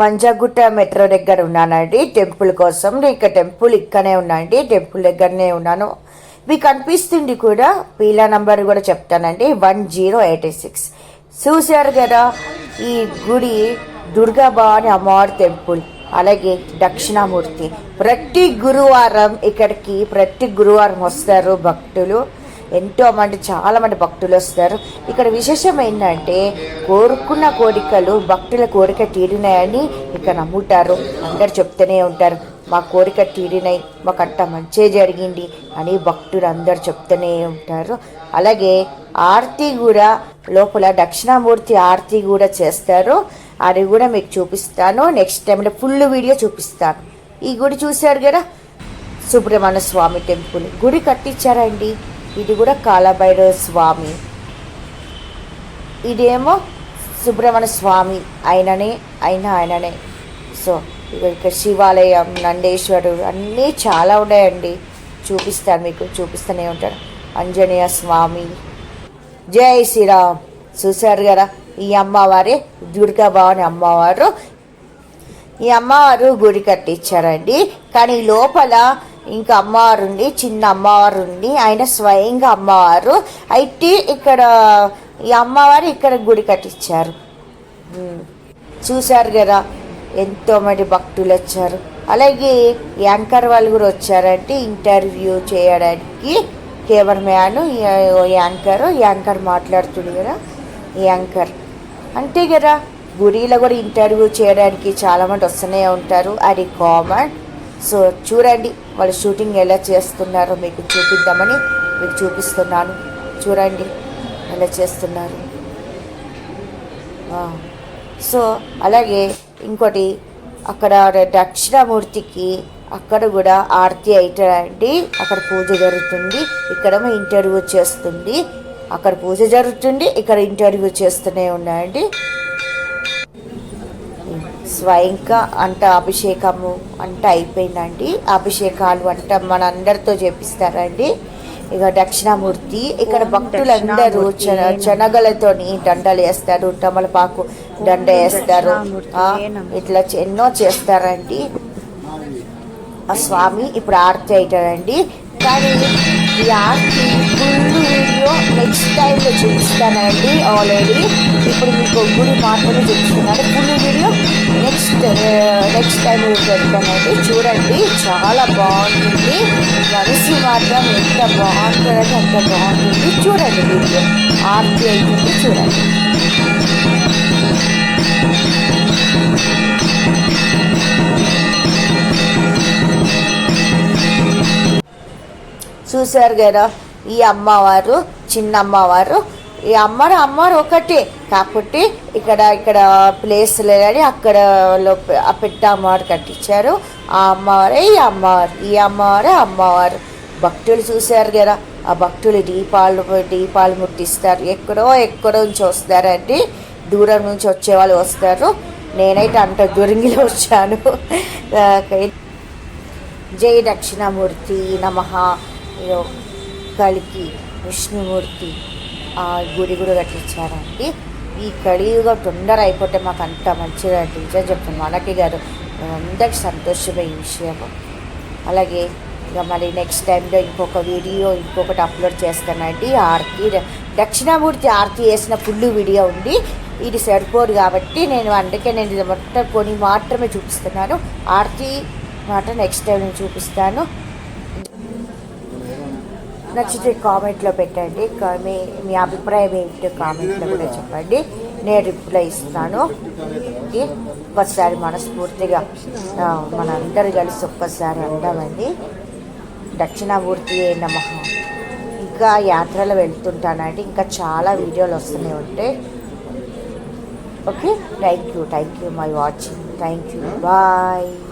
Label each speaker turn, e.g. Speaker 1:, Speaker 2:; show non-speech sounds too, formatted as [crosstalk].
Speaker 1: Panjagutta metro దగ్గర ఉన్నానండి. Temple కోసం ఇక్కడ టెంపుల్ ఇక్కడనే ఉన్నానండి. టెంపుల్ దగ్గరనే ఉన్నాను. మీకు అనిపిస్తుంది కూడా పీలా నంబర్ కూడా చెప్తానండి. One zero eighty six. చూశారు కదా ఈ గుడి దుర్గాభవాని అమ్మవారి టెంపుల్ అలాగే దక్షిణామూర్తి. ప్రతి గురువారం ఇక్కడికి ప్రతి గురువారం వస్తారు భక్తులు. ఎంతో మంది చాలా మంది భక్తులు వస్తారు. ఇక్కడ విశేషం ఏంటంటే కోరుకున్న కోరికలు భక్తుల కోరిక తీరినాయని ఇక్కడ నమ్ముతారు. అందరు చెప్తూనే ఉంటారు మా కోరిక తీరినాయి మాకంట మంచి జరిగింది అని భక్తులు అందరు చెప్తూనే ఉంటారు. అలాగే ఆర్తి కూడా లోపల దక్షిణామూర్తి ఆర్తి కూడా చేస్తారు. అది కూడా మీకు చూపిస్తాను. నెక్స్ట్ టైంలో ఫుల్ వీడియో చూపిస్తాను. ఈ గుడి చూశారు కదా? సుబ్రహ్మణ్య స్వామి టెంపుల్. గుడి కట్టించారండి. ఇది కూడా కాలభైరవ స్వామి. ఇదేమో సుబ్రహ్మణ్య స్వామి ఆయననే ఆయన ఆయననే. సో ఇక ఇక్కడ శివాలయం నందేశ్వరుడు అన్నీ చాలా ఉన్నాయండి. చూపిస్తాను మీకు చూపిస్తూనే ఉంటాను. ఆంజనేయ స్వామి. జై శ్రీరామ్. చూశారు కదా ఈ అమ్మవారి దుర్గా భవాని అమ్మవారు. ఈ అమ్మవారు గుడి కట్టించారండి. కానీ లోపల ఇంకా అమ్మవారు ఉంది చిన్న అమ్మవారు ఉంది ఆయన స్వయంగా అమ్మవారు. అయితే ఇక్కడ ఈ అమ్మవారు ఇక్కడ గుడి కట్టించారు చూశారు కదా ఎంతో మంది భక్తులు వచ్చారు. అలాగే యాంకర్ వాళ్ళు కూడా వచ్చారంటే ఇంటర్వ్యూ చేయడానికి కెమెరా మ్యాన్ యాంకర్ యాంకర్ మాట్లాడుతుంది కదా ఈ యాంకర్. అంతే కదా గుడిలో కూడా ఇంటర్వ్యూ చేయడానికి చాలామంది వస్తూనే ఉంటారు. అది కామన్. సో చూడండి వాళ్ళు షూటింగ్ ఎలా చేస్తున్నారో మీకు చూపిద్దామని మీకు చూపిస్తున్నాను. చూడండి ఎలా చేస్తున్నారు. సో అలాగే ఇంకోటి అక్కడ దక్షిణమూర్తికి అక్కడ కూడా ఆర్తి అయితే అక్కడ పూజ జరుగుతుంది. ఇక్కడ ఇంటర్వ్యూ చేస్తుంది. అక్కడ పూజ జరుగుతుంది. ఇక్కడ ఇంటర్వ్యూ చేస్తూనే ఉన్నాయండి. స్వయంగా అంట అభిషేకము అంట అయిపోయిందండి. అభిషేకాలు అంట మన అందరితో చేపిస్తారండి. ఇక దక్షిణామూర్తి ఇక్కడ భక్తులందరూ శనగలతోని దండలు వేస్తారు. తమలపాకు దండ వేస్తారు. ఇట్లా ఎన్నో చేస్తారండి. ఆ స్వామి ఇప్పుడు ఆరతి అవుతాడండి కానీ ఈ ఆరతి ఫుల్ వీడియో నెక్స్ట్ టైంలో చూపిస్తానండి ఆల్రెడీ ఇప్పుడు మీకు గుడి మాత్రమే చూపిస్తున్నాను full video next next time పెడతానండి. చూడండి చాలా బాగుంటుంది. మనసు మాత్రం ఎంత బాగుంటుందంటే అంత బాగుంటుంది. చూడండి వీడియో. ఆర్తి అవుతుంది చూడండి. చూశారు కదా ఈ అమ్మవారు చిన్న అమ్మవారు. ఈ అమ్మవారు అమ్మవారు ఒకటే కాబట్టి ఇక్కడ ఇక్కడ ప్లేస్ లేదని అక్కడ ఆ పెద్ద అమ్మవారు కట్టించారు. ఆ అమ్మవారే ఈ అమ్మవారు ఈ అమ్మవారే అమ్మవారు. భక్తులు చూశారు కదా ఆ భక్తులు దీపాలు దీపాలు ముట్టిస్తారు. ఎక్కడో ఎక్కడో నుంచి వస్తారండి. దూరం నుంచి వచ్చే వాళ్ళు వస్తారు. నేనైతే అంత దూరంగిలో వచ్చాను. [laughs] జై దక్షిణామూర్తి నమ. కలికి విష్ణుమూర్తి ఆ గుడి కూడా కట్టించారండి. ఈ కలియుగ తొందర అయిపోతే మాకు అంత మంచిదండి నిజం చెప్తాను మనకి కాదు అందరికి సంతోషమే ఈ విషయము. అలాగే ఇక మళ్ళీ నెక్స్ట్ టైంలో ఇంకొక వీడియో ఇంకొకటి అప్లోడ్ చేస్తానండి. ఆర్తి దక్షిణామూర్తి ఆర్తి వేసిన ఫుల్ వీడియో ఉంది. ఇది సరిపోదు కాబట్టి నేను అందుకే నేను ఇది మొత్తం కొని మాత్రమే చూపిస్తున్నాను. ఆర్తి మాట నెక్స్ట్ టైం నేను చూపిస్తాను. నచ్చితే కామెంట్లో పెట్టండి. కా- మీ మీ అభిప్రాయం ఏంటో కామెంట్లో కూడా చెప్పండి. నేను రిప్లై ఇస్తాను. ఓకే? ఒక్కసారి మనస్ఫూర్తిగా మనందరూ కలిసి ఒక్కసారి అందామండి. దక్షిణామూర్తి నమ. ఇంకా యాత్రలో వెళ్తుంటానండి. ఇంకా చాలా వీడియోలు వస్తూనే ఉంటాయి. Okay? Thank you. Thank you my watching. Thank you. Bye.